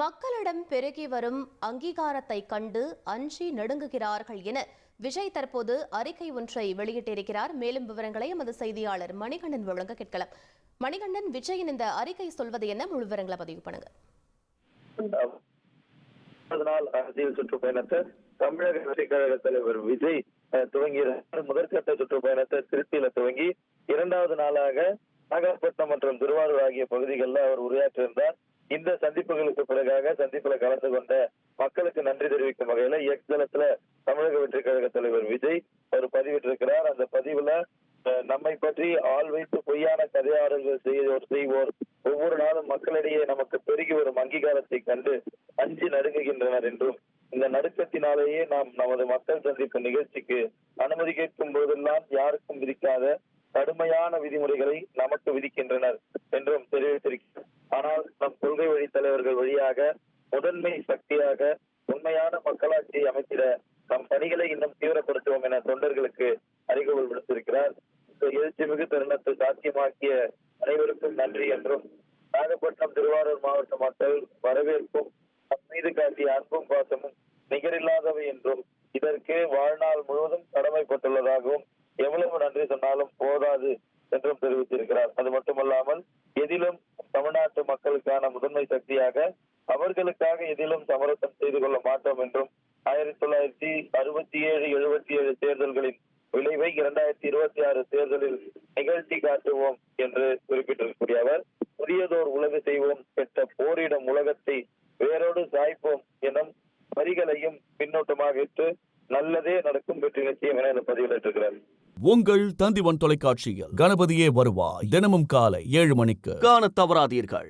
மக்களிடம் பெருகி வரும் அங்கீகாரத்தை கண்டு அஞ்சி நடுங்குகிறார்கள் என விஜய் தற்போது அறிக்கை ஒன்றை வெளியிட்டிருக்கிறார். மேலும் விவரங்களை எமது செய்தியாளர் மணிகண்டன் வழங்க கேட்கலாம். மணிகண்டன் விஜயின் இந்த அறிக்கை சொல்வது என்ன? முழு விவரங்களை பதிவு பண்ணுங்க. அரசியல் சுற்றுப்பயணத்தை தமிழக வெற்றிக் கழக தலைவர் விஜய் அஹ், துவங்கியிருந்தார் முதற்கட்ட சுற்றுப்பயணத்தை திருச்சியில துவங்கி இரண்டாவது நாளாக நாகப்பட்டினம் மற்றும் திருவாரூர் ஆகிய பகுதிகளில் அவர் உரையாற்றியிருந்தார். இந்த சந்திப்புகளுக்கு பிறகாக சந்திப்புல கலந்து கொண்ட மக்களுக்கு நன்றி தெரிவிக்கும் வகையில எக்ஸ் தமிழக வெற்றி கழக தலைவர் விஜய் ஒரு பதிவிட்டிருக்கிறார். அந்த பதிவுல நம்மை பற்றி ஆள் வைத்து பொய்யான கதையாடல்கள் செய்வோர் செய்வோர் ஒவ்வொரு நாளும் மக்களிடையே நமக்கு பெருகி வரும் அங்கீகாரத்தை கண்டு அஞ்சு நடுங்குகின்றனர் என்றும் இந்த நடுக்கத்தினாலேயே நாம் நமது மக்கள் சந்திப்பு நிகழ்ச்சிக்கு அனுமதி கேட்கும் போதெல்லாம் யாருக்கும் விதிக்காத கடுமையான விதிமுறைகளை நமக்கு விதிக்கின்றனர் என்றும் தெரிவித்திருக்கிறார். ஆனால் நம் கொள்கை வழி தலைவர்கள் வழியாக முதன்மை சக்தியாக உண்மையான மக்களாட்சியை அமைத்திட நம் பணிகளை இன்னும் தீவிரப்படுத்துவோம் என தொண்டர்களுக்கு அறிவுகள் விடுத்திருக்கிறார் இந்த எழுச்சிமிகு தருணத்தை சாத்தியமாக்கிய அனைவருக்கும் நன்றி என்றும் நாகப்பட்டினம் திருவாரூர் மாவட்ட மக்கள் வரவேற்பும் நம் மீது காட்டிய அன்பும் பாசமும் நிகரில்லாதவை என்றும் இதற்கு வாழ்நாள் முழுவதும் கடமைப்பட்டுள்ளதாகவும் எவ்வளவு நன்றி சொன்னாலும் போதாது என்றும் தெரிவித்திருக்கிறார். அது மட்டுமல்லாமல் எதிலும் மக்களுக்கான முதன்மை சக்தியாக அவர்களுக்காக எதிலும் சமரசம் செய்து கொள்ள மாட்டோம் என்றும் ஆயிரத்தி தொள்ளாயிரத்தி அறுபத்தி ஏழு எழுபத்தி ஏழு தேர்தல்களின் விளைவை இரண்டாயிரத்தி இருபத்தி ஆறு தேர்தலில் நிகழ்த்தி காட்டுவோம் என்று குறிப்பிட்டிருக்கக்கூடிய அவர் புதியதோர் உலகு செய்வோம் கெட்ட போரிடும் உலகத்தை வேரோடு சாய்ப்போம் எனும் வரிகளையும் பின்னோட்டமாக இட்டு நல்லதே நடக்கும் வெற்றி நிச்சயம் என இந்த பதிவிட்டிருக்கிறார் உங்கள் தந்திவன் தொலைக்காட்சியில் கணபதியே வருவாய். தினமும் காலை ஏழு மணிக்கு காண தவறாதீர்கள்.